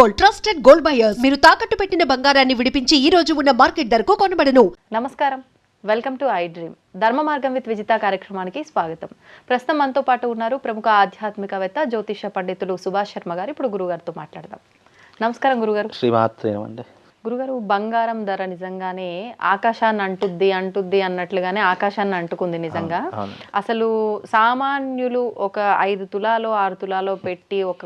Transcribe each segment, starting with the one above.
Gold trusted gold buyers మీరు తాకట్టు పెట్టిన బంగారాన్ని విడిపించి ఈ రోజు ఉన్న మార్కెట్ ధరకు కొనబడను. నమస్కారం. వెల్కమ్ టు ఐ డ్రీమ్ ధర్మ మార్గం విత్ విజిత కార్యక్రమానికి స్వాగతం. ప్రస్తుతం మనతో పాటు ఉన్నారు ప్రముఖ ఆధ్యాత్మికవేత్త జ్యోతిష పండితులు సుభాష్ శర్మ గారు. ఇప్పుడు గురుగారితో మాట్లాడదాం. నమస్కారం గురుగారు. శ్రీమాత్రేనమండి గురుగారు బంగారం ధర నిజంగానే ఆకాశాన్ని అంటుద్ది అంటుద్ది అన్నట్లుగానే ఆకాశాన్ని అంటుకుంది నిజంగా. అసలు సామాన్యులు ఒక ఐదు తులాలో ఆరు తులాలో పెట్టి ఒక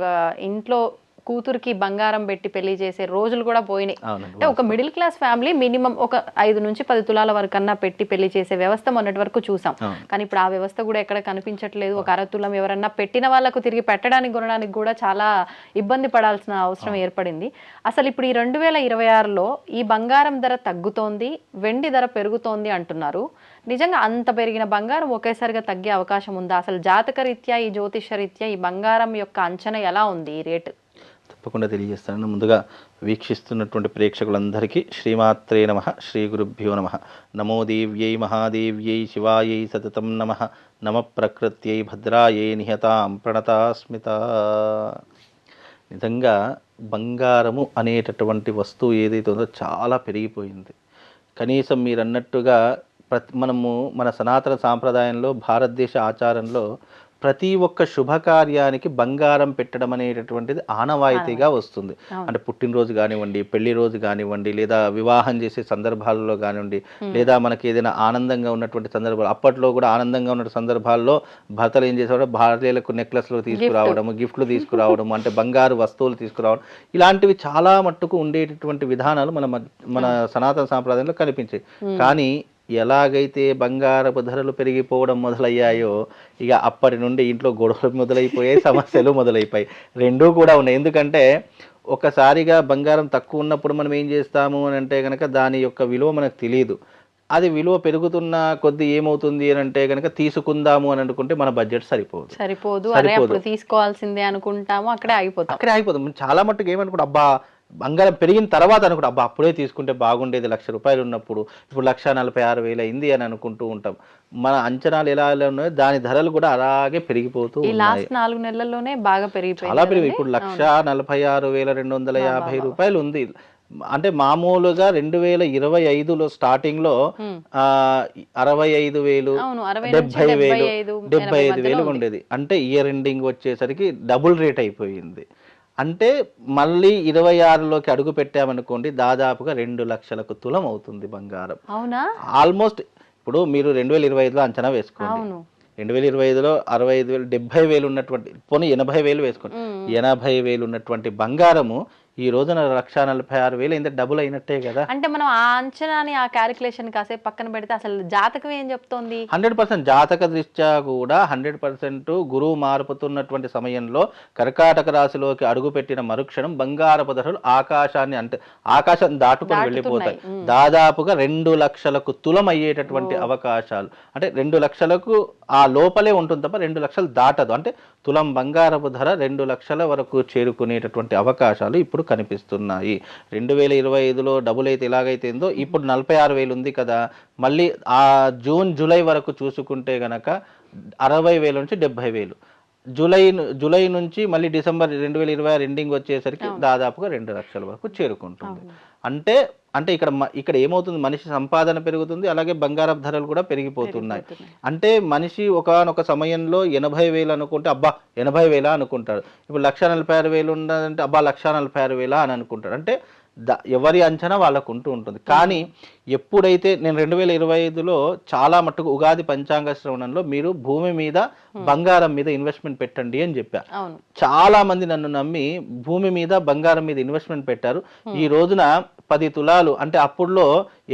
ఇంట్లో కూతురికి బంగారం పెట్టి పెళ్ళి చేసే రోజులు కూడా పోయినాయి. అంటే ఒక మిడిల్ క్లాస్ ఫ్యామిలీ మినిమం ఒక ఐదు నుంచి పది తులాల వరకు అన్నా పెట్టి పెళ్ళి చేసే వ్యవస్థ మొన్నటి వరకు చూసాం. కానీ ఇప్పుడు ఆ వ్యవస్థ కూడా ఎక్కడ కనిపించట్లేదు. ఒక అర తులం ఎవరన్నా పెట్టిన వాళ్ళకు తిరిగి పెట్టడానికి కొనడానికి కూడా చాలా ఇబ్బంది పడాల్సిన అవసరం ఏర్పడింది. అసలు ఇప్పుడు ఈ రెండు వేల ఇరవై ఆరులో ఈ బంగారం ధర తగ్గుతోంది వెండి ధర పెరుగుతోంది అంటున్నారు. నిజంగా అంత పెరిగిన బంగారం ఒకేసారిగా తగ్గే అవకాశం ఉందా? అసలు జాతక రీత్యా ఈ జ్యోతిష రీత్యా ఈ బంగారం యొక్క అంచనా ఎలా ఉంది ఈ రేటు? తప్పకుండా తెలియజేస్తాను ముందుగా వీక్షిస్తున్నటువంటి ప్రేక్షకులందరికీ శ్రీమాత్రే నమ శ్రీ గురుభ్యో నమ. నమో దేవ్యై మహాదేవ్యై శివాయై సతతం నమ. నమ ప్రకృత్యై భద్రాయై నిహతాం ప్రణతాస్మిత. నిజంగా బంగారము అనేటటువంటి వస్తువు ఏదైతే ఉందో చాలా పెరిగిపోయింది. కనీసం మీరు అన్నట్టుగా ప్రతి మనము మన సనాతన సాంప్రదాయంలో భారతదేశ ఆచారంలో ప్రతి ఒక్క శుభకార్యానికి బంగారం పెట్టడం అనేటటువంటిది ఆనవాయితీగా వస్తుంది. అంటే పుట్టినరోజు కానివ్వండి పెళ్ళి రోజు కానివ్వండి లేదా వివాహం చేసే సందర్భాల్లో కానివ్వండి లేదా మనకి ఏదైనా ఆనందంగా ఉన్నటువంటి సందర్భాలు అప్పట్లో కూడా ఆనందంగా ఉన్న సందర్భాల్లో భర్తలు ఏం చేసేవారు? భార్యలకు నెక్లెస్లు తీసుకురావడం గిఫ్ట్లు తీసుకురావడం అంటే బంగారు వస్తువులు తీసుకురావడం ఇలాంటివి చాలా మట్టుకు ఉండేటటువంటి విధానాలు మన మన సనాతన సాంప్రదాయంలో కనిపించాయి. కానీ ఎలాగైతే బంగారపు ధరలు పెరిగిపోవడం మొదలయ్యాయో ఇక అప్పటి నుండి ఇంట్లో గొడవలు మొదలైపోయాయి సమస్యలు మొదలైపోయాయి. రెండూ కూడా ఉన్నాయి. ఎందుకంటే ఒకసారిగా బంగారం తక్కువ ఉన్నప్పుడు మనం ఏం చేస్తాము అని అంటే కనుక దాని యొక్క విలువ మనకు తెలియదు అది విలువ పెరుగుతున్న కొద్దీ ఏమవుతుంది అని అంటే కనుక తీసుకుందాము అని అనుకుంటే మన బడ్జెట్ సరిపోదు. సరిపోదు. అప్పుడు తీసుకోవాల్సిందే అనుకుంటాము అక్కడే ఆగిపోతాం. అక్కడే అయిపోతుంది చాలా మట్టుకు ఏమనుకుంటా అబ్బా బంగారం పెరిగిన తర్వాత అనుకుంటా అబ్బా అప్పుడే తీసుకుంటే బాగుండేది లక్ష రూపాయలు ఉన్నప్పుడు ఇప్పుడు లక్ష నలభై ఆరు వేలు అయింది అని అనుకుంటూ ఉంటాం. మన అంచనాలు ఎలా ఉన్నాయో దాని ధరలు కూడా అలాగే పెరిగిపోతూ నాలుగు నెలల్లోనే బాగా పెరిగిపోయింది చాలా పెరిగి? ఇప్పుడు లక్ష నలభై ఆరు వేల రెండు వందల యాభై రూపాయలు ఉంది. అంటే మామూలుగా రెండు వేల ఇరవై ఐదులో స్టార్టింగ్లో అరవై ఐదు వేలు డెబ్బై వేలు డెబ్బై ఐదు వేలు. ఉండేది. అంటే ఇయర్ ఎండింగ్ వచ్చేసరికి డబుల్ రేట్ అయిపోయింది. అంటే మళ్ళీ ఇరవై ఆరులోకి అడుగు పెట్టామనుకోండి దాదాపుగా రెండు లక్షలకు తులం అవుతుంది బంగారం. అవునా? ఆల్మోస్ట్ ఇప్పుడు మీరు రెండు వేల ఇరవై ఐదులో అంచనా వేసుకోండి. రెండు వేల ఇరవై ఐదులో అరవై ఐదు వేలు డెబ్బై వేలు ఉన్నటువంటి పోనీ ఎనభై వేలు వేసుకోండి. ఎనభై వేలు ఉన్నటువంటి బంగారము ఈ రోజున లక్ష నలభై ఆరు వేలు అయింది డబుల్ అయినట్టే కదా. అంటే మనం ఆ అంచనాని ఆ క్యాలిక్యులేషన్ కాసేపు పక్కన పెడితే అసలు జాతకం ఏం చెప్తోంది? హండ్రెడ్ పర్సెంట్ జాతక దృష్ట్యా కూడా హండ్రెడ్ పర్సెంట్ గురువు మారుపుతున్నటువంటి సమయంలో కర్కాటక రాశిలోకి అడుగుపెట్టిన మరుక్షణం బంగారపు ధరలు ఆకాశాన్ని అంటే ఆకాశం దాటుకొని వెళ్ళిపోతాయి. దాదాపుగా రెండు లక్షలకు తులం అయ్యేటటువంటి అవకాశాలు. అంటే రెండు లక్షలకు ఆ లోపలే ఉంటుంది తప్ప రెండు లక్షలు దాటదు. అంటే తులం బంగారపు ధర రెండు లక్షల వరకు చేరుకునేటటువంటి అవకాశాలు ఇప్పుడు కనిపిస్తున్నాయి. రెండు వేల ఇరవై ఐదులో డబుల్ అయితే ఎలాగైతే ఉందో ఇప్పుడు నలభై ఆరు వేలు ఉంది కదా. మళ్ళీ ఆ జూన్ జూలై వరకు చూసుకుంటే గనక అరవై వేల నుంచి డెబ్బై వేలు. జూలై జూలై నుంచి మళ్ళీ డిసెంబర్ రెండు వేల ఇరవై ఆరు ఎండింగ్ వచ్చేసరికి దాదాపుగా రెండు లక్షల వరకు చేరుకుంటుంది. అంటే అంటే ఇక్కడ ఇక్కడ ఏమవుతుంది? మనిషి సంపాదన పెరుగుతుంది అలాగే బంగారపు ధరలు కూడా పెరిగిపోతున్నాయి. అంటే మనిషి ఒకానొక సమయంలో ఎనభై వేలు అనుకుంటే అబ్బా ఎనభై వేలా అనుకుంటాడు. ఇప్పుడు లక్ష నలభై ఆరు వేలు ఉన్నదంటే అబ్బా లక్ష నలభై ఆరు వేలా అని అనుకుంటాడు. అంటే ఎవరి అంచనా వాళ్ళకు ఉంటూ ఉంటుంది. కానీ ఎప్పుడైతే నేను రెండు వేల ఇరవై ఐదులో చాలా మట్టుకు ఉగాది పంచాంగ శ్రవణంలో మీరు భూమి మీద బంగారం మీద ఇన్వెస్ట్మెంట్ పెట్టండి అని చెప్పా. చాలా మంది నన్ను నమ్మి భూమి మీద బంగారం మీద ఇన్వెస్ట్మెంట్ పెట్టారు. ఈ రోజున పది తులాలు అంటే అప్పుడులో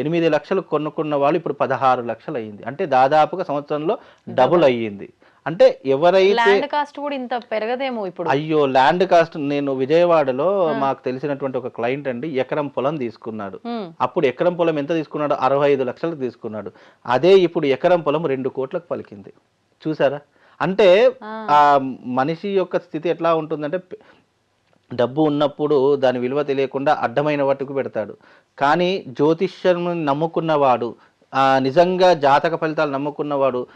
ఎనిమిది లక్షలు కొనుక్కున్న వాళ్ళు ఇప్పుడు పదహారు లక్షలు అయ్యింది అంటే దాదాపుగా సంవత్సరంలో డబుల్ అయ్యింది. అంటే ఎవరైతే ల్యాండ్ కాస్ట్ కూడా ఇంత పెరగదేమో ఇప్పుడు. అయ్యో ల్యాండ్ కాస్ట్ నేను విజయవాడలో మాకు తెలిసినటువంటి ఒక క్లయింట్ అండి ఎకరం పొలం తీసుకున్నాడు. అప్పుడు ఎకరం పొలం ఎంత తీసుకున్నాడు? అరవై ఐదు లక్షలకు తీసుకున్నాడు. అదే ఇప్పుడు ఎకరం పొలం రెండు కోట్లకు పలికింది. చూసారా? అంటే ఆ మనిషి యొక్క స్థితి ఎట్లా ఉంటుందంటే డబ్బు ఉన్నప్పుడు దాని విలువ తెలియకుండా అడ్డమైన వాటికి పెడతాడు. కానీ జ్యోతిష్యం నమ్ముకున్నవాడు ఆ నిజంగా జాతక ఫలితాలు నమ్ముకున్నవాడు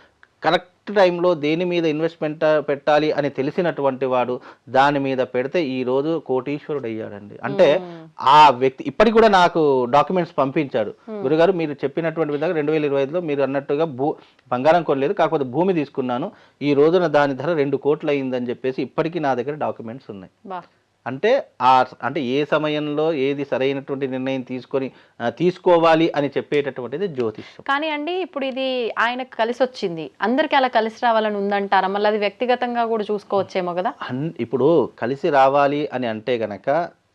కరెక్ట్ టైంలో దేని మీద ఇన్వెస్ట్మెంట్ పెట్టాలి అని తెలిసినటువంటి వాడు దాని మీద పెడితే ఈ రోజు కోటీశ్వరుడు అయ్యాడండి అంటే ఆ వ్యక్తి ఇప్పటికి కూడా నాకు డాక్యుమెంట్స్ పంపించాడు. గురుగారు మీరు చెప్పినటువంటి విధంగా రెండు వేల ఇరవై ఐదులో మీరు అన్నట్టుగా భూ బంగారం కొనలేదు కాకపోతే భూమి తీసుకున్నాను. ఈ రోజున దాని ధర రెండు కోట్లు అయిందని చెప్పేసి ఇప్పటికీ నా దగ్గర డాక్యుమెంట్స్ ఉన్నాయి. అంటే ఆ అంటే ఏ సమయంలో ఏది సరైనటువంటి నిర్ణయం తీసుకొని తీసుకోవాలి అని చెప్పేటటువంటిది జ్యోతిష్యం. కానీ అండి ఇప్పుడు ఇది ఆయనకు కలిసి వచ్చింది అందరికి అలా కలిసి రావాలని ఉందంటారా? మళ్ళీ అది వ్యక్తిగతంగా కూడా చూసుకోవచ్చేమో కదా? ఇప్పుడు కలిసి రావాలి అని అంటే గనక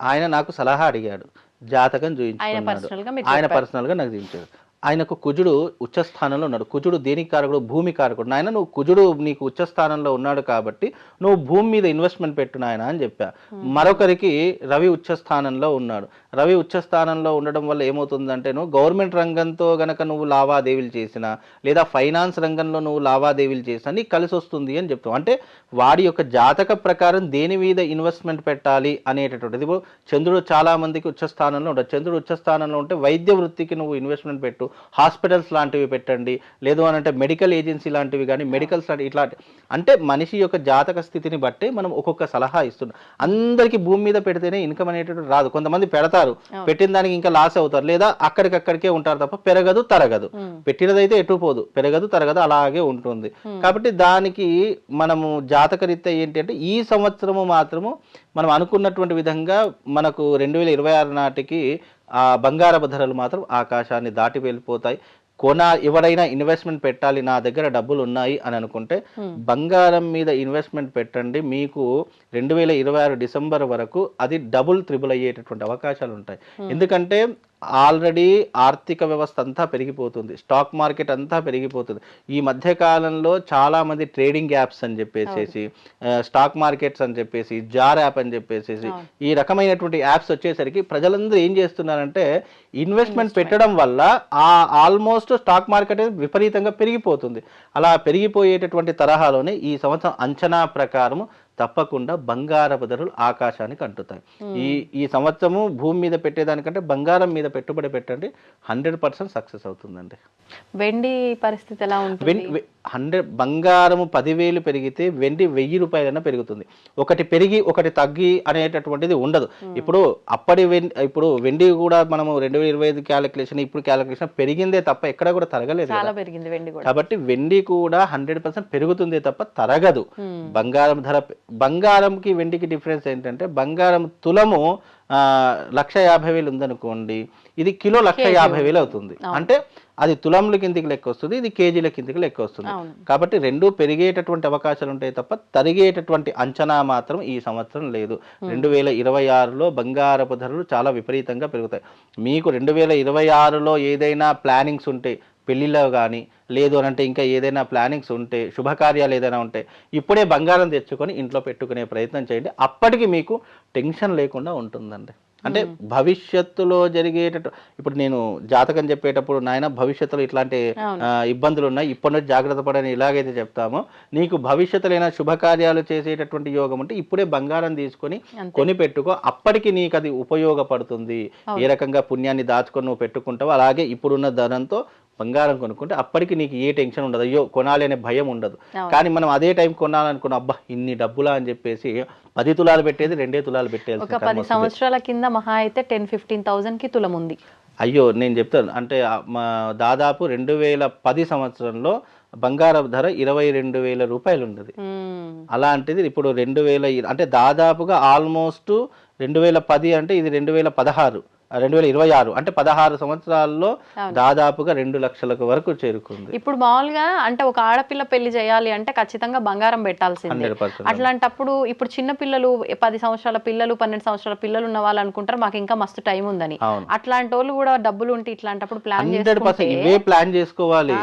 ఆయన నాకు సలహా అడిగాడు. జాతకం చూపించుకున్నాడు మీరు ఆయన చెప్పారు. పర్సనల్గా నాకు చూపించాడు ఆయనకు కుజుడు ఉచ్చ స్థానంలో ఉన్నాడు. కుజుడు దేనికి కారకుడు? భూమి కారకుడు. నాయన నువ్వు కుజుడు నీకు ఉచ్చ స్థానంలో ఉన్నాడు కాబట్టి నువ్వు భూమి మీద ఇన్వెస్ట్మెంట్ పెట్టు నాయన అని చెప్పా. మరొకరికి రవి ఉచ్చ స్థానంలో ఉన్నాడు. రవి ఉచ్చస్థానంలో ఉండడం వల్ల ఏమవుతుందంటే నువ్వు గవర్నమెంట్ రంగంతో గనక నువ్వు లావాదేవీలు చేసినా లేదా ఫైనాన్స్ రంగంలో నువ్వు లావాదేవీలు చేసినా నీకు కలిసి వస్తుంది అని చెప్తాం. అంటే వాడి యొక్క జాతక ప్రకారం దేని మీద ఇన్వెస్ట్మెంట్ పెట్టాలి అనేటటువంటిది. ఇప్పుడు చంద్రుడు చాలా మందికి ఉంటాడు. చంద్రుడు ఉచ్చస్థానంలో ఉంటే వైద్య వృత్తికి నువ్వు ఇన్వెస్ట్మెంట్ పెట్టు. హాస్పిటల్స్ లాంటివి పెట్టండి. లేదు అని అంటే మెడికల్ ఏజెన్సీ లాంటివి కానీ మెడికల్స్ లాంటి ఇట్లాంటి. అంటే మనిషి యొక్క జాతక స్థితిని బట్టి మనం ఒక్కొక్క సలహా ఇస్తున్నాం. అందరికీ భూమి మీద పెడితేనే ఇన్కమ్ అనేటటువంటి రాదు. కొంతమంది పెడతారు. పెట్టిన దానికి ఇంకా లాస్ అవుతారు. లేదా అక్కడికక్కడికే ఉంటారు తప్ప పెరగదు తరగదు. పెట్టినదైతే ఎటు పోదు. పెరగదు తరగదు అలాగే ఉంటుంది. కాబట్టి దానికి మనము జాతకరీత్యా ఏంటి అంటే ఈ సంవత్సరము మాత్రము మనం అనుకున్నటువంటి విధంగా మనకు రెండు వేల ఇరవై ఆరు నాటికి ఆ బంగారపు ధరలు మాత్రం ఆకాశాన్ని దాటి వెళ్ళిపోతాయి. కొన ఎవరైనా ఇన్వెస్ట్మెంట్ పెట్టాలి నా దగ్గర డబ్బులు ఉన్నాయి అని అనుకుంటే బంగారం మీద ఇన్వెస్ట్మెంట్ పెట్టండి. మీకు రెండు వేల ఇరవై ఆరు డిసెంబర్ వరకు అది డబుల్ త్రిబుల్ అయ్యేటటువంటి అవకాశాలు ఉంటాయి ఎందుకంటే ఆల్రెడీ ఆర్థిక వ్యవస్థ అంతా పెరిగిపోతుంది స్టాక్ మార్కెట్ అంతా పెరిగిపోతుంది. ఈ మధ్య కాలంలో చాలా మంది ట్రేడింగ్ యాప్స్ అని చెప్పేసి స్టాక్ మార్కెట్స్ అని చెప్పేసి జార్ యాప్ అని చెప్పేసి ఈ రకమైనటువంటి యాప్స్ వచ్చేసరికి ప్రజలందరూ ఏం చేస్తున్నారంటే ఇన్వెస్ట్మెంట్ పెట్టడం వల్ల ఆ ఆల్మోస్ట్ స్టాక్ మార్కెట్ విపరీతంగా పెరిగిపోతుంది. అలా పెరిగిపోయేటటువంటి తరహాలోనే ఈ సంవత్సరం అంచనా ప్రకారము తప్పకుండా బంగారపు ధరలు ఆకాశానికి అంటుతాయి. ఈ ఈ సంవత్సరము భూమి మీద పెట్టేదానికంటే బంగారం మీద పెట్టుబడి పెట్టండి హండ్రెడ్ పర్సెంట్ సక్సెస్ అవుతుందండి. వెండి పరిస్థితి ఎలా ఉంటుంది? హండ్రెడ్ బంగారము పదివేలు పెరిగితే వెండి వెయ్యి రూపాయలైనా పెరుగుతుంది. ఒకటి పెరిగి ఒకటి తగ్గి అనేటటువంటిది ఉండదు. ఇప్పుడు అప్పటి వెండి ఇప్పుడు వెండి కూడా మనము రెండు వేల ఇరవై ఐదు క్యాలిక్యులేషన్ ఇప్పుడు క్యాలిక్యులేషన్ పెరిగిందే తప్ప ఎక్కడ కూడా తరగలేదు కాబట్టి వెండి కూడా హండ్రెడ్ పర్సెంట్ పెరుగుతుంది తప్ప తరగదు. బంగారం ధర బంగారంకి వెండికి డిఫరెన్స్ ఏంటంటే బంగారం తులము లక్ష యాభై వేలు ఉందనుకోండి ఇది కిలో లక్ష యాభై వేలు అవుతుంది. అంటే అది తులంల కిందికి లెక్క వస్తుంది ఇది కేజీల కిందికి లెక్క వస్తుంది. కాబట్టి రెండు పెరిగేటటువంటి అవకాశాలు ఉంటాయి తప్ప తరిగేటటువంటి అంచనా మాత్రం ఈ సంవత్సరం లేదు. రెండు వేల ఇరవై ఆరులో బంగారపు ధరలు చాలా విపరీతంగా పెరుగుతాయి. మీకు రెండు వేల ఇరవై ఆరులో ఏదైనా ప్లానింగ్స్ ఉంటే పెళ్ళిలో కానీ లేదు అని అంటే ఇంకా ఏదైనా ప్లానింగ్స్ ఉంటే శుభకార్యాలు ఏదైనా ఉంటే ఇప్పుడే బంగారం తెచ్చుకొని ఇంట్లో పెట్టుకునే ప్రయత్నం చేయండి. అప్పటికి మీకు టెన్షన్ లేకుండా ఉంటుందండి. అంటే భవిష్యత్తులో జరిగేటట్టు ఇప్పుడు నేను జాతకం చెప్పేటప్పుడు నాయన భవిష్యత్తులో ఇట్లాంటి ఇబ్బందులు ఉన్నాయి ఇప్పటి నుంచి జాగ్రత్త పడని ఇలాగైతే చెప్తామో. నీకు భవిష్యత్తులో అయినా శుభకార్యాలు చేసేటటువంటి యోగం ఉంటే ఇప్పుడే బంగారం తీసుకొని. కొని పెట్టుకో. అప్పటికి నీకు అది ఉపయోగపడుతుంది. ఏ రకంగా పుణ్యాన్ని దాచుకొని నువ్వు పెట్టుకుంటావో అలాగే ఇప్పుడున్న ధనంతో బంగారం కొనుక్కుంటే అప్పటికి నీకు ఏ టెన్షన్ ఉండదు. అయ్యో కొనాలి అనే భయం ఉండదు. కానీ మనం అదే టైం కొనాలనుకున్న అబ్బా ఇన్ని డబ్బులా అని చెప్పేసి పది తులాలు పెట్టేది రెండే తులాలు పెట్టేది ఒక పది సంవత్సరాల కింద మహా అయితే టెన్ ఫిఫ్టీన్ థౌసండ్కి తులం ఉంది. అయ్యో నేను చెప్తాను అంటే దాదాపు రెండు వేల పది సంవత్సరంలో బంగారం ధర ఇరవై రెండు వేల రూపాయలు ఉండదు. అలాంటిది ఇప్పుడు రెండు వేల అంటే దాదాపుగా ఆల్మోస్ట్ రెండు వేల పది అంటే ఇది రెండు వేల పదహారు. రెండు వేల ఇరవై ఆరు అంటే పదహారు సంవత్సరాల్లో. దాదాపుగా రెండు లక్షలకు వరకు చేరుకుంది. ఇప్పుడు మామూలుగా అంటే ఒక ఆడపిల్ల పెళ్ళి చేయాలి అంటే ఖచ్చితంగా బంగారం పెట్టాల్సిందే. అట్లాంటప్పుడు ఇప్పుడు చిన్న పిల్లలు పది సంవత్సరాల పిల్లలు పన్నెండు సంవత్సరాల పిల్లలు ఉన్న వాళ్ళు అనుకుంటారు మాకు ఇంకా మస్తు టైం ఉందని. అట్లాంటి వాళ్ళు కూడా డబ్బులు ఉంటే ఇట్లాంటప్పుడు ప్లాన్ ఇవే ప్లాన్ చేసుకోవాలి.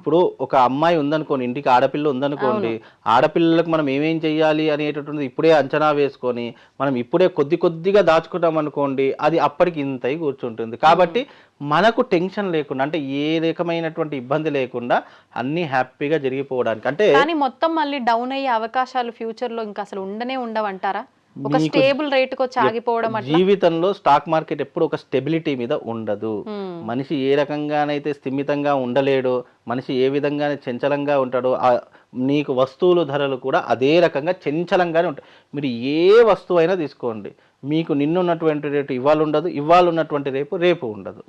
ఇప్పుడు ఒక అమ్మాయి ఉందనుకోండి ఇంటికి ఆడపిల్ల ఉందనుకోండి ఆడపిల్లలకు మనం ఏమేం చెయ్యాలి అనేటటువంటిది ఇప్పుడే అంచనా వేసుకొని మనం ఇప్పుడే కొద్ది కొద్దిగా దాచుకున్నాం అనుకోండి అది అప్పటికి అయి కూర్చుంటుంది. కాబట్టి మనకు టెన్షన్ లేకుండా అంటే ఏ రకమైనటువంటి ఇబ్బంది లేకుండా అన్ని హ్యాపీగా జరిగిపోవడానికి. అంటే కానీ మొత్తం మళ్ళీ డౌన్ అయ్యే అవకాశాలు ఫ్యూచర్లో ఇంకా అసలు ఉండనే ఉండవంటారా? ఒక స్టేబుల్ వచ్చి ఆగిపోవడం జీవితంలో స్టాక్ మార్కెట్ ఎప్పుడు ఒక స్టెబిలిటీ మీద ఉండదు. మనిషి ఏ రకంగానైతే స్థిమితంగా ఉండలేడో మనిషి ఏ విధంగానే చంచలంగా ఉంటాడో ఆ నీకు వస్తువులు ధరలు కూడా అదే రకంగా చంచలంగానే ఉంటాయి. మీరు ఏ వస్తువు అయినా తీసుకోండి. మీకు నిన్నున్నటువంటి రేటు ఇవాళ ఉండదు ఇవాళ ఉన్నటువంటి రేపు రేపు ఉండదు.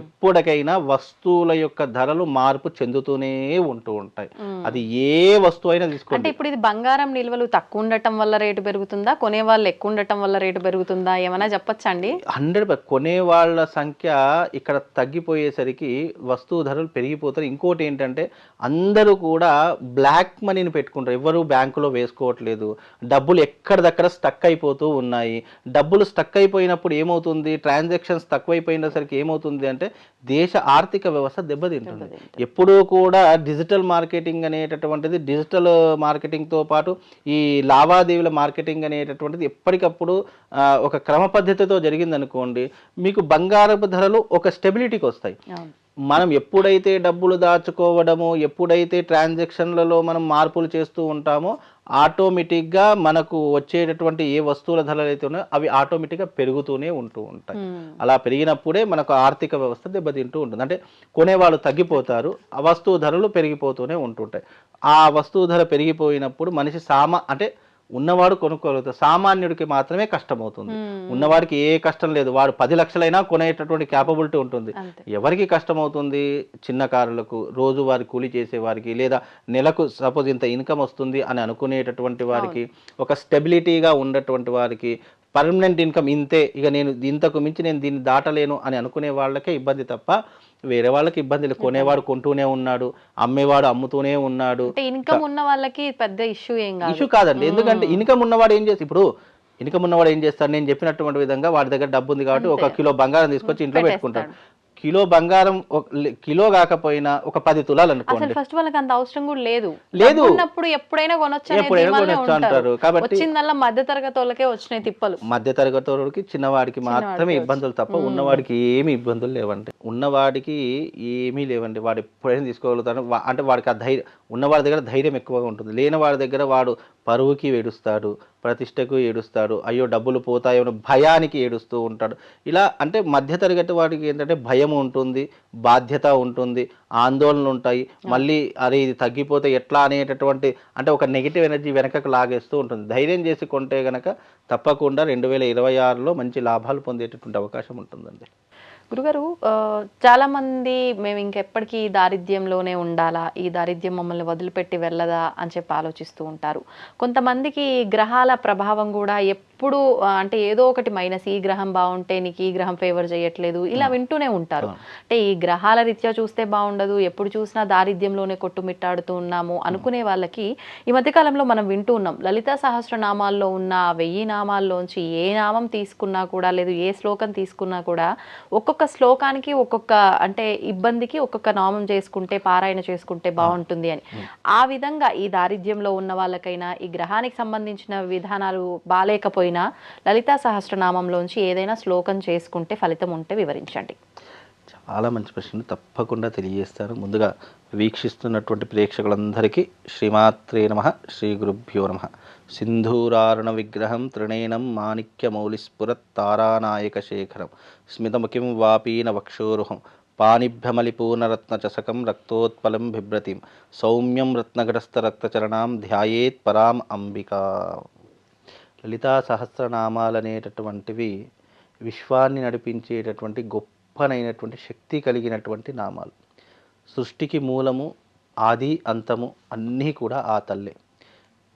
ఎప్పటికైనా వస్తువుల యొక్క ధరలు మార్పు చెందుతూనే ఉంటూ ఉంటాయి. అది ఏ వస్తువు అయినా అంటే తీసుకోండి ఇప్పుడు ఇది బంగారం నిల్వలు తక్కువ ఉండటం వల్ల రేటు పెరుగుతుందా? కొనే వాళ్ళు ఎక్కువ ఉండటం వల్ల రేటు పెరుగుతుందా? ఏమైనా చెప్పొచ్చండి? హండ్రెడ్ కొనే వాళ్ళ సంఖ్య ఇక్కడ తగ్గిపోయేసరికి వస్తువు ధరలు పెరిగిపోతారు ఇంకోటి ఏంటంటే అందరూ కూడా బ్లాక్ మనీని పెట్టుకుంటారు. ఎవరు బ్యాంకులో వేసుకోవట్లేదు. డబ్బులు ఎక్కడిదక్కడ స్టక్ అయిపోతూ ఉన్నాయి. డబ్బులు స్టక్ అయిపోయినప్పుడు ఏమవుతుంది? ట్రాన్సాక్షన్స్ తక్కువైపోయినసరికి ఏమవుతుంది అంటే దేశ ఆర్థిక వ్యవస్థ దెబ్బతింటుంది. ఎప్పుడూ కూడా డిజిటల్ మార్కెటింగ్ అనేటటువంటిది డిజిటల్ మార్కెటింగ్తో పాటు ఈ లావాదేవీల మార్కెటింగ్ అనేటటువంటిది ఎప్పటికప్పుడు ఒక క్రమ పద్ధతితో జరిగిందనుకోండి మీకు బంగారపు ధరలు ఒక స్టెబిలిటీకి వస్తాయి. మనం ఎప్పుడైతే డబ్బులు దాచుకోవడము ఎప్పుడైతే ట్రాన్సాక్షన్లలో మనం మార్పులు చేస్తూ ఉంటామో ఆటోమేటిక్గా మనకు వచ్చేటటువంటి ఏ వస్తువుల ధరలు అయితే ఉన్నాయో అవి ఆటోమేటిక్గా పెరుగుతూనే ఉంటూ ఉంటాయి. అలా పెరిగినప్పుడే మనకు ఆర్థిక వ్యవస్థ దెబ్బతింటూ ఉంటుంది. అంటే కొనేవాళ్ళు తగ్గిపోతారు ఆ వస్తువు ధరలు పెరిగిపోతూనే ఉంటుంటాయి. ఆ వస్తువు ధర పెరిగిపోయినప్పుడు మనిషి సామా అంటే ఉన్నవాడు కొనుక్కోగలుగుతాడు సామాన్యుడికి మాత్రమే కష్టమవుతుంది. ఉన్నవాడికి ఏ కష్టం లేదు. వాడు పది లక్షలైనా కొనేటటువంటి క్యాపబిలిటీ ఉంటుంది. ఎవరికి కష్టం అవుతుంది చిన్నకారులకు రోజువారి కూలి చేసే వారికి లేదా నెలకు సపోజ్ ఇంత ఇన్కమ్ వస్తుంది అని అనుకునేటటువంటి వారికి ఒక స్టెబిలిటీగా ఉన్నటువంటి వారికి పర్మనెంట్ ఇన్కమ్ ఇంతే. ఇక నేను ఇంతకు మించి నేను దీన్ని దాటలేను అని అనుకునే వాళ్ళకే ఇబ్బంది తప్ప వేరే వాళ్ళకి ఇబ్బంది లేదు. కొనేవాడు కొంటూనే ఉన్నాడు అమ్మేవాడు అమ్ముతూనే ఉన్నాడు. ఇన్కమ్ ఉన్న వాళ్ళకి పెద్ద ఇష్యూ ఏం కాదు. ఇష్యూ కాదండి. ఎందుకంటే ఇన్కమ్ ఉన్నవాడు ఏం చేసి ఇప్పుడు ఇన్కమ్ ఉన్నవాడు ఏం చేస్తాడు? నేను చెప్పినటువంటి విధంగా వాడి దగ్గర డబ్బు ఉంది కాబట్టి ఒక కిలో బంగారం తీసుకొచ్చి ఇంట్లో పెట్టుకుంటాడు. కిలో బంగారం కిలో కాకపోయినా ఒక పది తులాలు అనుకోండి. ఫస్ట్ వాళ్ళకి అంత అవసరం కూడా లేదు. లేదు. ఉన్నప్పుడు ఎప్పుడైనా కొనొచ్చు ఎప్పుడైనా కొనొచ్చు. అంటారు. కాబట్టి- వచ్చిందల్లా మధ్య తరగతి వాళ్ళకే వచ్చినాయి తిప్పలు. మధ్య తరగతి వాడికి చిన్నవాడికి మాత్రమే ఇబ్బందులు తప్ప ఉన్నవాడికి ఏమి ఇబ్బందులు లేవండి. ఉన్నవాడికి ఏమీ లేవండి. వాడు ఎప్పుడైనా తీసుకోగలుగుతాడు. అంటే వాడికి ఆ ధైర్యం ఉన్నవాడి దగ్గర ధైర్యం ఎక్కువగా ఉంటుంది. లేని వాడి దగ్గర వాడు పరువుకి ఏడుస్తాడు ప్రతిష్టకు ఏడుస్తాడు అయ్యో డబ్బులు పోతాయో భయానికి ఏడుస్తూ ఉంటాడు. ఇలా అంటే మధ్యతరగతి వాడికి ఏంటంటే భయం ఉంటుంది బాధ్యత ఉంటుంది ఆందోళనలు ఉంటాయి. మళ్ళీ అరే ఇది తగ్గిపోతే ఎట్లా అనేటటువంటి అంటే ఒక నెగిటివ్ ఎనర్జీ వెనకకు లాగేస్తూ ఉంటుంది. ధైర్యం చేసి కొంటే గనక తప్పకుండా రెండు వేల ఇరవై ఆరులో మంచి లాభాలు పొందేటటువంటి అవకాశం ఉంటుందండి. గురుగారు చాలామంది మేము ఇంకెప్పటికీ ఈ దారిద్ర్యంలోనే ఉండాలా? ఈ దారిద్ర్యం మమ్మల్ని వదిలిపెట్టి వెళ్ళదా? అని చెప్పి ఆలోచిస్తూ ఉంటారు. కొంతమందికి గ్రహాల ప్రభావం కూడా ఎప్పుడు అంటే ఏదో ఒకటి మైనస్ ఈ గ్రహం బాగుంటే నీకు ఈ గ్రహం ఫేవర్ చేయట్లేదు ఇలా వింటూనే ఉంటారు. అంటే ఈ గ్రహాల రీత్యా చూస్తే బాగుండదు ఎప్పుడు చూసినా దారిద్ర్యంలోనే కొట్టుమిట్టాడుతూ ఉన్నాము అనుకునే వాళ్ళకి ఈ మధ్యకాలంలో మనం వింటూ ఉన్నాం. లలిత సహస్రనామాల్లో ఉన్న వెయ్యి నామాల్లోంచి ఏ నామం తీసుకున్నా కూడా లేదు ఏ శ్లోకం తీసుకున్నా కూడా ఒక్కొక్క శ్లోకానికి ఒక్కొక్క అంటే ఇబ్బందికి ఒక్కొక్క నామం చేసుకుంటే పారాయణ చేసుకుంటే బాగుంటుంది అని. ఆ విధంగా ఈ దారిద్ర్యంలో ఉన్న వాళ్ళకైనా ఈ గ్రహానికి సంబంధించిన విధానాలు బాలేకపోయినా లలితా సహస్రనామంలోంచి ఏదైనా శ్లోకం చేసుకుంటే ఫలితం ఉంటే వివరించండి. చాలా మంచి ప్రశ్న తప్పకుండా తెలియజేస్తాను ముందుగా వీక్షిస్తున్నటువంటి ప్రేక్షకులందరికీ శ్రీమాత్రే నమ శ్రీ గురుభ్యో నమ. సింధూరారుణ విగ్రహం త్రిణేనం మాణిక్యమౌలిస్ఫురత్ తారానాయక శేఖరం స్మితముఖిం వాపీన వక్షోరుహం. పాణిభ్యమలిపూర్ణరత్నచసకం రక్తోత్పలం బిభ్రతిం. సౌమ్యం రత్నఘటస్థరక్తచరణాం ధ్యాయేత్ పరాం అంబికా. లలితా సహస్రనామాలనేటటువంటివి విశ్వాన్ని నడిపించేటటువంటి గొప్పనైనటువంటి శక్తి కలిగినటువంటి నామాలు సృష్టికి మూలము ఆది అంతము అన్నీ కూడా ఆ తల్లే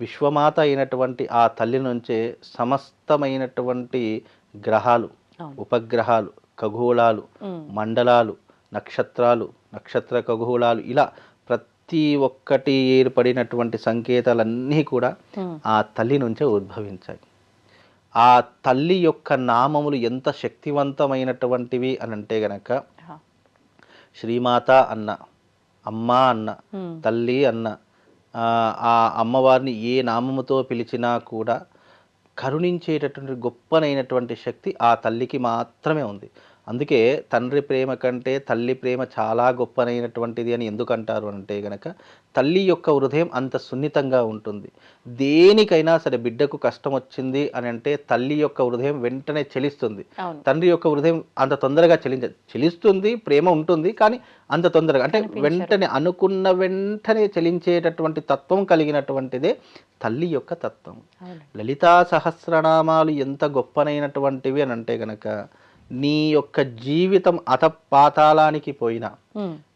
విశ్వమాత అయినటువంటి ఆ తల్లి నుంచే సమస్తమైనటువంటి గ్రహాలు. ఉపగ్రహాలు ఖగోళాలు. మండలాలు నక్షత్రాలు నక్షత్ర ఖగోళాలు ఇలా ప్రతి ఒక్కటి ఏర్పడినటువంటి సంకేతాలన్నీ కూడా ఉమ్. ఆ తల్లి నుంచే ఉద్భవించాయి ఆ తల్లి యొక్క నామములు ఎంత శక్తివంతమైనటువంటివి అని అంటే గనక. శ్రీమాత అన్న అమ్మ అన్న ఉమ్. తల్లి అన్న ఆ, ఆ అమ్మవారిని ఏ నామముతో పిలిచినా కూడా కరుణించేటటువంటి గొప్పనైనటువంటి శక్తి ఆ తల్లికి మాత్రమే ఉంది అందుకే తండ్రి ప్రేమ కంటే తల్లి ప్రేమ చాలా గొప్పనైనటువంటిది అని ఎందుకు అంటారు అంటే గనక తల్లి యొక్క హృదయం అంత సున్నితంగా ఉంటుంది. దేనికైనా సరే బిడ్డకు కష్టం వచ్చింది అని అంటే తల్లి యొక్క హృదయం వెంటనే చెలిస్తుంది. తండ్రి యొక్క హృదయం అంత తొందరగా చెలించ చెలిస్తుంది ప్రేమ ఉంటుంది కానీ అంత తొందరగా అంటే వెంటనే అనుకున్న వెంటనే చెలించేటటువంటి తత్వం కలిగినటువంటిదే తల్లి యొక్క తత్వం. లలితా సహస్రనామాలు ఎంత గొప్పనైనటువంటివి అని అంటే గనక నీ యొక్క జీవితం అతపాతాళానికి పోయినా.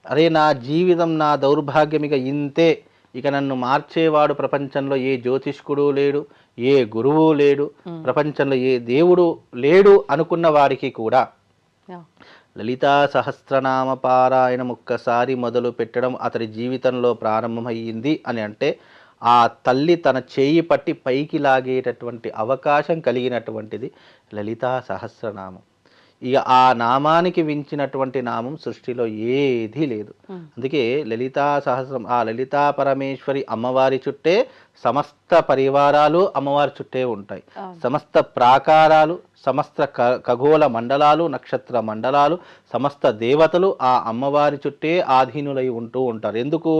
అరే నా జీవితం నా దౌర్భాగ్యం ఇక ఇంతే ఇక నన్ను మార్చేవాడు ప్రపంచంలో ఏ జ్యోతిష్కుడు లేడు ఏ గురువు లేడు ప్రపంచంలో ఏ దేవుడు లేడు అనుకున్న వారికి కూడా. లలితా సహస్రనామ పారాయణం ఒక్కసారి మొదలు పెట్టడం అతడి జీవితంలో ప్రారంభమయ్యింది అని అంటే ఆ తల్లి తన చేయి పట్టి పైకి లాగేటటువంటి అవకాశం కలిగినటువంటిది లలితా సహస్రనామం ఇక ఆ నామానికి వించినటువంటి నామం సృష్టిలో ఏదీ లేదు. అందుకే లలితా సహస్రం ఆ లలితా పరమేశ్వరి అమ్మవారి చుట్టే సమస్త పరివారాలు అమ్మవారి చుట్టే ఉంటాయి. సమస్త ప్రాకారాలు సమస్త క ఖగోళ మండలాలు నక్షత్ర మండలాలు సమస్త దేవతలు ఆ అమ్మవారి చుట్టే ఆధీనులై ఉంటూ ఉంటారు ఎందుకు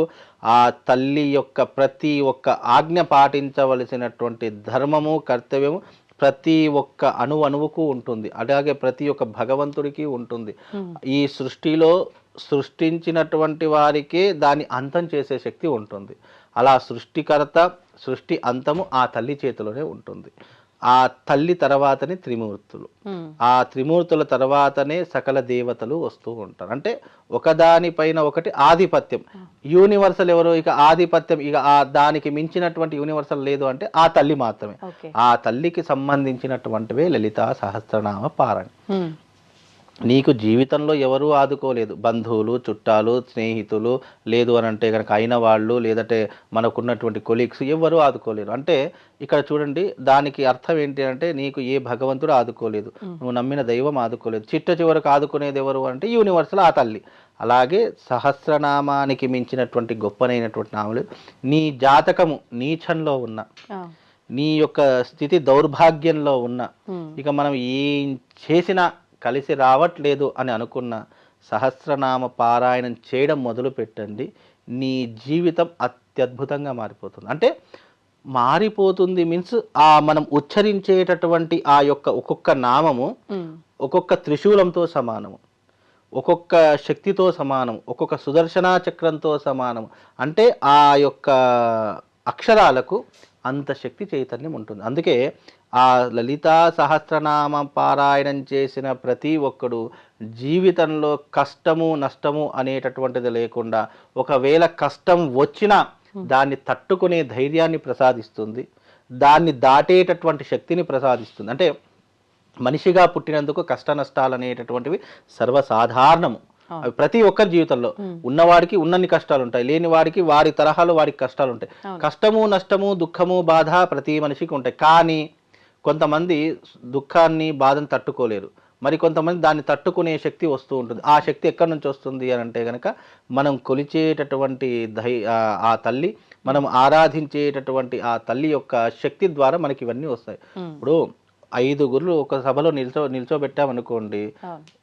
ఆ తల్లి యొక్క ప్రతి ఒక్క ఆజ్ఞ పాటించవలసినటువంటి ధర్మము కర్తవ్యము ప్రతి ఒక్క అణు అణువుకు ఉంటుంది. అలాగే ప్రతి ఒక్క భగవంతుడికి ఉంటుంది. ఈ సృష్టిలో సృష్టించినటువంటి వారికే దాన్ని అంతం చేసే శక్తి ఉంటుంది. అలా సృష్టికర్త సృష్టి అంతము ఆ తల్లి చేతిలోనే ఉంటుంది. ఆ తల్లి తర్వాతనే త్రిమూర్తులు. ఆ త్రిమూర్తుల తర్వాతనే సకల దేవతలు వస్తూ ఉంటారు. అంటే ఒకదానిపైన ఒకటి ఆధిపత్యం. యూనివర్సల్ ఎవరు? ఇక ఆధిపత్యం. ఇక ఆ దానికి మించినటువంటి యూనివర్సల్ లేదు అంటే ఆ తల్లి మాత్రమే. ఆ తల్లికి సంబంధించినటువంటివే లలితా సహస్రనామ పారాయణ. నీకు జీవితంలో ఎవరూ ఆదుకోలేదు. బంధువులు చుట్టాలు స్నేహితులు లేదు అని అంటే కనుక అయిన వాళ్ళు లేదంటే మనకున్నటువంటి కొలీగ్స్ ఎవరూ ఆదుకోలేరు. అంటే ఇక్కడ చూడండి దానికి అర్థం ఏంటి అంటే నీకు ఏ భగవంతుడు ఆదుకోలేదు. నువ్వు నమ్మిన దైవం ఆదుకోలేదు. చిట్ట చివరకు ఆదుకునేది ఎవరు అంటే యూనివర్సల్ ఆ తల్లి. అలాగే సహస్రనామానికి మించినటువంటి గొప్పనైనటువంటి నామలు నీ జాతకము నీచంలో ఉన్న. నీ యొక్క స్థితి దౌర్భాగ్యంలో ఉన్న. ఇక మనం ఏం చేసినా కలిసి రావట్లేదు అని అనుకున్న సహస్రనామ పారాయణం చేయడం మొదలు పెట్టండి నీ జీవితం అత్యద్భుతంగా మారిపోతుంది. అంటే మారిపోతుంది మీన్స్ ఆ మనం ఉచ్చరించేటటువంటి ఆ యొక్క ఒక్కొక్క నామము. ఒక్కొక్క త్రిశూలంతో సమానము. ఒక్కొక్క శక్తితో సమానం ఒక్కొక్క సుదర్శన చక్రంతో సమానం అంటే ఆ యొక్క అక్షరాలకు అంత శక్తి చైతన్యం ఉంటుంది. అందుకే ఆ లలితా సహస్రనామ పారాయణం చేసిన ప్రతి ఒక్కడు జీవితంలో కష్టము నష్టము అనేటటువంటిది లేకుండా ఒకవేళ కష్టం వచ్చినా దాన్ని తట్టుకునే ధైర్యాన్ని ప్రసాదిస్తుంది. దాన్ని దాటేటటువంటి శక్తిని ప్రసాదిస్తుంది. అంటే మనిషిగా పుట్టినందుకు కష్ట నష్టాలు అనేటటువంటివి సర్వసాధారణము. అవి ప్రతి ఒక్కరి జీవితంలో ఉన్నవాడికి ఉన్నన్ని కష్టాలు ఉంటాయి లేని వాడికి వారి తరహాలో వాడికి కష్టాలు ఉంటాయి కష్టము నష్టము దుఃఖము బాధ ప్రతి మనిషికి ఉంటాయి. కానీ కొంతమంది దుఃఖాన్ని బాధను తట్టుకోలేరు. మరి కొంతమంది దాన్ని తట్టుకునే శక్తి వస్తూ ఉంటుంది. ఆ శక్తి ఎక్కడి నుంచి వస్తుంది అని అంటే కనుక మనం కొలిచేటటువంటి దై ఆ- తల్లి మనం ఆరాధించేటటువంటి ఆ తల్లి యొక్క శక్తి ద్వారా మనకి ఇవన్నీ వస్తాయి. ఇప్పుడు ఐదుగురు ఒక సభలో నిల్చో నిల్చోబెట్టామనుకోండి.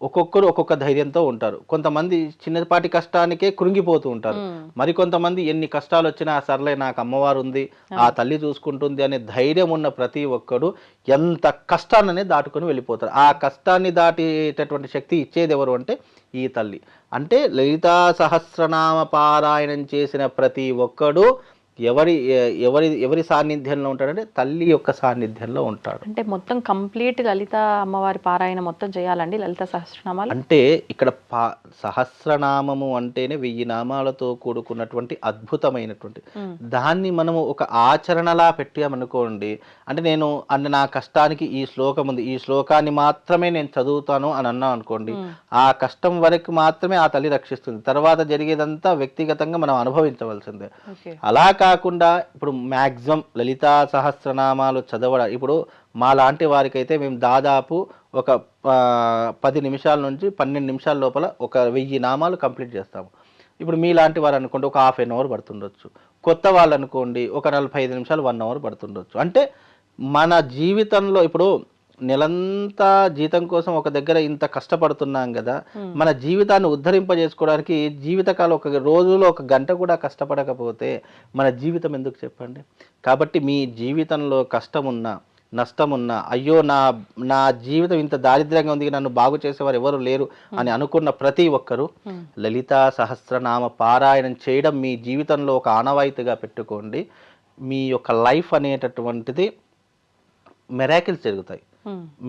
ఒక్కొక్కరు ఒక్కొక్క ధైర్యంతో ఉంటారు. కొంతమంది చిన్నపాటి కష్టానికే కృంగిపోతూ ఉంటారు. మరి కొంతమంది ఎన్ని కష్టాలు వచ్చినా సర్లే నాకు అమ్మవారు ఉంది ఆ తల్లి చూసుకుంటుంది అనే ధైర్యం ఉన్న ప్రతి ఒక్కడు ఎంత కష్టాన్ని దాటుకొని వెళ్ళిపోతారు. ఆ కష్టాన్ని దాటేటటువంటి శక్తి ఇచ్చేది ఎవరు అంటే ఈ తల్లి. అంటే లలితా సహస్రనామ పారాయణం చేసిన ప్రతి ఒక్కడు ఎవరి ఎవరి ఎవరి సాన్నిధ్యంలో ఉంటాడంటే తల్లి యొక్క సాన్నిధ్యంలో ఉంటాడు. అంటే మొత్తం కంప్లీట్ లలిత అమ్మవారి పారాయణ మొత్తం చేయాలండి లలిత సహస్రనామాలు? అంటే ఇక్కడ పా సహస్రనామము అంటేనే వెయ్యి నామాలతో కూడుకున్నటువంటి అద్భుతమైనటువంటి. దాన్ని మనము ఒక ఆచరణలా పెట్టామనుకోండి అంటే నేను అంటే నా కష్టానికి ఈ శ్లోకం ఉంది ఈ శ్లోకాన్ని మాత్రమే నేను చదువుతాను అని అన్నాం అనుకోండి. ఆ కష్టం వరకు మాత్రమే ఆ తల్లి రక్షిస్తుంది. తర్వాత జరిగేదంతా వ్యక్తిగతంగా మనం అనుభవించవలసిందే. అలా కాకుండా ఇప్పుడు మ్యాక్సిమం లలితా సహస్రనామాలు చదవడం ఇప్పుడు మా లాంటి వారికైతే మేము దాదాపు ఒక పది నిమిషాల నుంచి పన్నెండు నిమిషాల లోపల ఒక వెయ్యి నామాలు కంప్లీట్ చేస్తాము. ఇప్పుడు మీ లాంటి వారు అనుకోండి ఒక హాఫ్ ఎన్ అవర్ పడుతుండొచ్చు. కొత్త వాళ్ళు అనుకోండి ఒక నలభై ఐదు నిమిషాలు వన్ అవర్ పడుతుండొచ్చు. అంటే మన జీవితంలో ఇప్పుడు నెలంతా జీతం కోసం ఒక దగ్గర ఇంత కష్టపడుతున్నాం కదా మన జీవితాన్ని ఉద్ధరింపజేసుకోవడానికి జీవితకాలం ఒక రోజులో ఒక గంట కూడా కష్టపడకపోతే మన జీవితం ఎందుకు చెప్పండి? కాబట్టి మీ జీవితంలో కష్టమున్నా నష్టమున్నా అయ్యో నా నా జీవితం ఇంత దారిద్ర్యంగా ఉంది నన్ను బాగు చేసేవారు ఎవరు లేరు అని అనుకున్న ప్రతి ఒక్కరూ లలితా సహస్రనామ పారాయణం చేయడం మీ జీవితంలో ఒక ఆనవాయితీగా పెట్టుకోండి. మీ యొక్క లైఫ్ అనేటటువంటిది మెరాకిల్స్ జరుగుతాయి.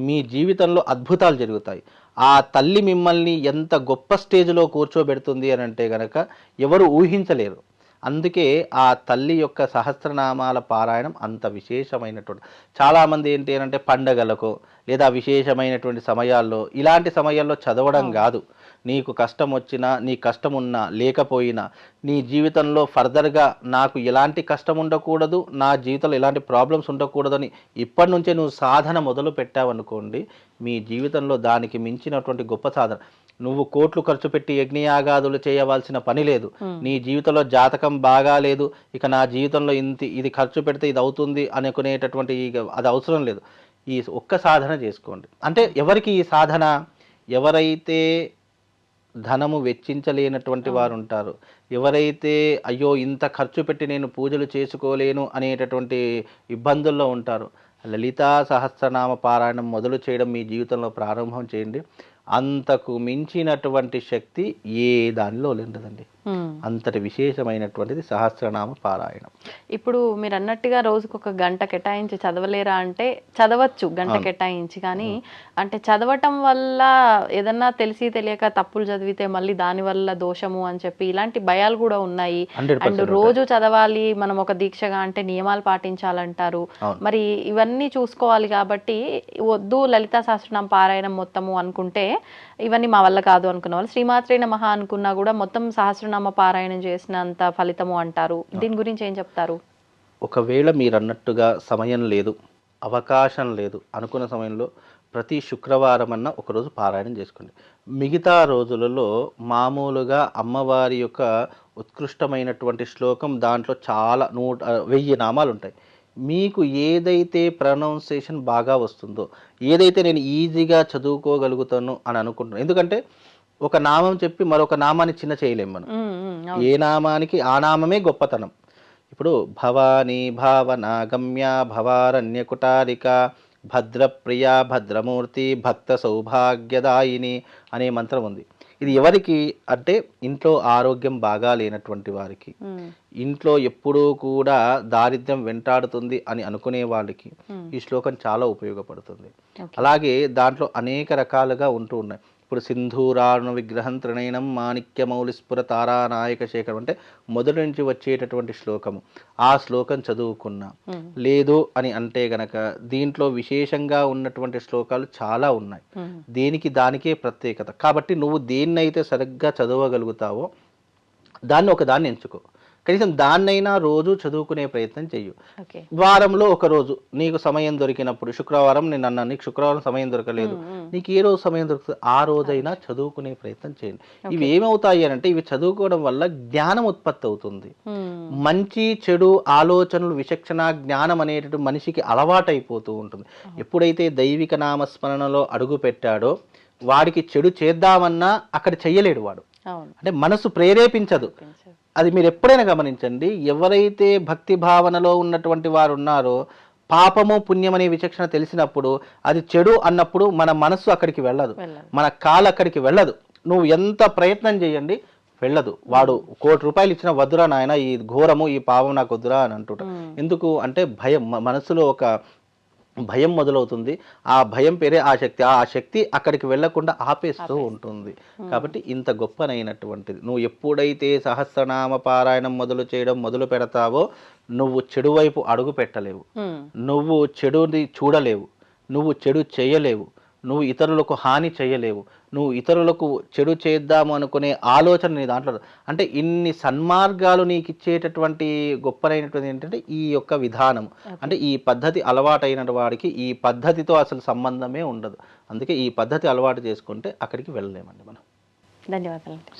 మీ జీవితంలో అద్భుతాలు జరుగుతాయి. ఆ తల్లి మిమ్మల్ని ఎంత గొప్ప స్టేజ్లో కూర్చోబెడుతుంది అని అంటే గనక ఎవరు ఊహించలేరు. అందుకే ఆ తల్లి యొక్క సహస్రనామాల పారాయణం అంత విశేషమైనటువంటి చాలామంది ఏంటి అని అంటే పండగలకు లేదా విశేషమైనటువంటి సమయాల్లో ఇలాంటి సమయాల్లో చదవడం కాదు. నీకు కష్టం వచ్చినా నీ కష్టం ఉన్నా లేకపోయినా నీ జీవితంలో ఫర్దర్గా నాకు ఎలాంటి కష్టం ఉండకూడదు నా జీవితంలో ఎలాంటి ప్రాబ్లమ్స్ ఉండకూడదని ఇప్పటి నుంచే నువ్వు సాధన మొదలు పెట్టావనుకోండి మీ జీవితంలో దానికి మించినటువంటి గొప్ప సాధన. నువ్వు కోట్లు ఖర్చు పెట్టి యజ్ఞయాగాదులు చేయవలసిన పని లేదు. నీ జీవితంలో జాతకం బాగా లేదు. ఇక నా జీవితంలో ఇంత ఇది ఖర్చు పెడితే ఇది అవుతుంది అనుకునేటటువంటి అది అవసరం లేదు. ఈ ఒక్క సాధన చేసుకోండి. అంటే ఎవరికి ఈ సాధన? ఎవరైతే ధనము వెచ్చించలేనటువంటి వారు ఉంటారు ఎవరైతే అయ్యో ఇంత ఖర్చు పెట్టి నేను పూజలు చేసుకోలేను అనేటటువంటి ఇబ్బందుల్లో ఉంటారు. లలితా సహస్రనామ పారాయణం మొదలు చేయడం మీ జీవితంలో ప్రారంభం చేయండి. అంతకు మించినటువంటి శక్తి ఏ దానిలో లేదండి. అంతటి విశేషమైనటువంటిది సహస్రనామ పారాయణం. ఇప్పుడు మీరు అన్నట్టుగా రోజుకు ఒక గంట కేటాయించి చదవలేరా అంటే చదవచ్చు గంట కేటాయించి కానీ అంటే చదవటం వల్ల ఏదన్నా తెలిసి తెలియక తప్పులు చదివితే మళ్ళీ దాని వల్ల దోషము అని చెప్పి ఇలాంటి భయాలు కూడా ఉన్నాయి. అండ్ రోజు చదవాలి మనం ఒక దీక్షగా అంటే నియమాలు పాటించాలంటారు. మరి ఇవన్నీ చూసుకోవాలి కాబట్టి వద్దు లలితా సహస్రనామ పారాయణం మొత్తము అనుకుంటే ఇవన్నీ మా వల్ల కాదు అనుకున్న వాళ్ళు. శ్రీమాత్రే నమః అనుకున్నా కూడా మొత్తం సహస్రనామ పారాయణం చేసినంత ఫలితము అంటారు. దీని గురించి ఏం చెప్తారు? ఒకవేళ మీరు అన్నట్టుగా సమయం లేదు అవకాశం లేదు అనుకున్న సమయంలో ప్రతి శుక్రవారం అన్న ఒకరోజు పారాయణం చేసుకోండి. మిగతా రోజులలో మామూలుగా అమ్మవారి యొక్క ఉత్కృష్టమైనటువంటి శ్లోకం దాంట్లో చాలా నూట వెయ్యి నామాలు ఉంటాయి మీకు ఏదైతే ప్రొనౌన్సియేషన్ బాగా వస్తుందో ఏదైతే నేను ఈజీగా చదువుకోగలుగుతాను అని అనుకుంటున్నాను. ఎందుకంటే ఒక నామం చెప్పి మరొక నామాన్ని చిన్న చేయలేం మనం. ఏ నామానికి ఆ నామమే గొప్పతనం. ఇప్పుడు భవానీ భావన గమ్య భవారణ్య కుటారిక భద్రప్రియ భద్రమూర్తి భక్త సౌభాగ్యదాయిని అనే మంత్రం ఉంది. ఇది ఎవరికి? అంటే ఇంట్లో ఆరోగ్యం బాగా లేనటువంటి వారికి. ఇంట్లో ఎప్పుడూ కూడా దారిద్ర్యం వెంటాడుతుంది అని అనుకునే వాళ్ళకి. ఈ శ్లోకం చాలా ఉపయోగపడుతుంది. అలాగే దాంట్లో అనేక రకాలుగా ఉంటూ ఉన్నాయి. ఇప్పుడు సింధూరారుణ విగ్రహం త్రినయనం మౌలిస్ఫుర తారానాయక శేఖరం అంటే మొదటి నుంచి వచ్చేటటువంటి శ్లోకము. ఆ శ్లోకం చదువుకున్నా. లేదు అని అంటే గనక దీంట్లో విశేషంగా ఉన్నటువంటి శ్లోకాలు చాలా ఉన్నాయి. దేనికి దానికే ప్రత్యేకత. కాబట్టి నువ్వు దేన్నైతే సరిగ్గా చదవగలుగుతావో దాన్ని ఒక దాన్ని ఎంచుకో. కనీసం దాన్నైనా రోజు చదువుకునే ప్రయత్నం చెయ్యు. వారంలో ఒక రోజు. నీకు సమయం దొరికినప్పుడు శుక్రవారం నేను అన్నాను నీకు శుక్రవారం సమయం దొరకలేదు. నీకు ఏ రోజు సమయం దొరుకుతుంది ఆ రోజైనా చదువుకునే ప్రయత్నం చేయండి. ఇవి ఏమవుతాయి అని అంటే ఇవి చదువుకోవడం వల్ల జ్ఞానం ఉత్పత్తి అవుతుంది. మంచి చెడు ఆలోచనలు విచక్షణ జ్ఞానం అనేటటువంటి మనిషికి అలవాటైపోతూ ఉంటుంది. ఎప్పుడైతే దైవిక నామస్మరణలో అడుగు పెట్టాడో వాడికి చెడు చేద్దామన్నా అక్కడ చెయ్యలేడు వాడు. అంటే మనసు ప్రేరేపించదు. అది మీరు ఎప్పుడైనా గమనించండి ఎవరైతే భక్తి భావనలో ఉన్నటువంటి వారు ఉన్నారో పాపము పుణ్యం అనే విచక్షణ తెలిసినప్పుడు అది చెడు అన్నప్పుడు మన మనస్సు అక్కడికి వెళ్ళదు. మన కాలు అక్కడికి వెళ్ళదు. నువ్వు ఎంత ప్రయత్నం చేయండి వెళ్ళదు. వాడు కోటి రూపాయలు ఇచ్చిన వద్దురా నాయన ఈ ఘోరము ఈ పాపం నాకు వద్దురా అని అంటుంటాడు. ఎందుకు అంటే భయం మనసులో ఒక భయం మొదలవుతుంది. ఆ భయం పేరే ఆ శక్తి. ఆ శక్తి అక్కడికి వెళ్ళకుండా ఆపేస్తూ ఉంటుంది. కాబట్టి ఇంత గొప్పనైనటువంటిది. నువ్వు ఎప్పుడైతే సహస్రనామ పారాయణం మొదలు చేయడం మొదలు పెడతావో నువ్వు చెడు వైపు అడుగు పెట్టలేవు. నువ్వు చెడుని చూడలేవు. నువ్వు చెడు చేయలేవు. నువ్వు ఇతరులకు హాని చేయలేవు. నువ్వు ఇతరులకు చెడు చేద్దాము అనుకునే ఆలోచన నీ దాంట్లో. అంటే ఇన్ని సన్మార్గాలు నీకు ఇచ్చేటటువంటి గొప్పనైనటువంటి ఏంటంటే ఈ యొక్క విధానం. అంటే ఈ పద్ధతి అలవాటైన వాడికి ఈ పద్ధతితో అసలు సంబంధమే ఉండదు. అందుకే ఈ పద్ధతి అలవాటు చేసుకుంటే అక్కడికి వెళ్ళలేమండి మనం. ధన్యవాదాలు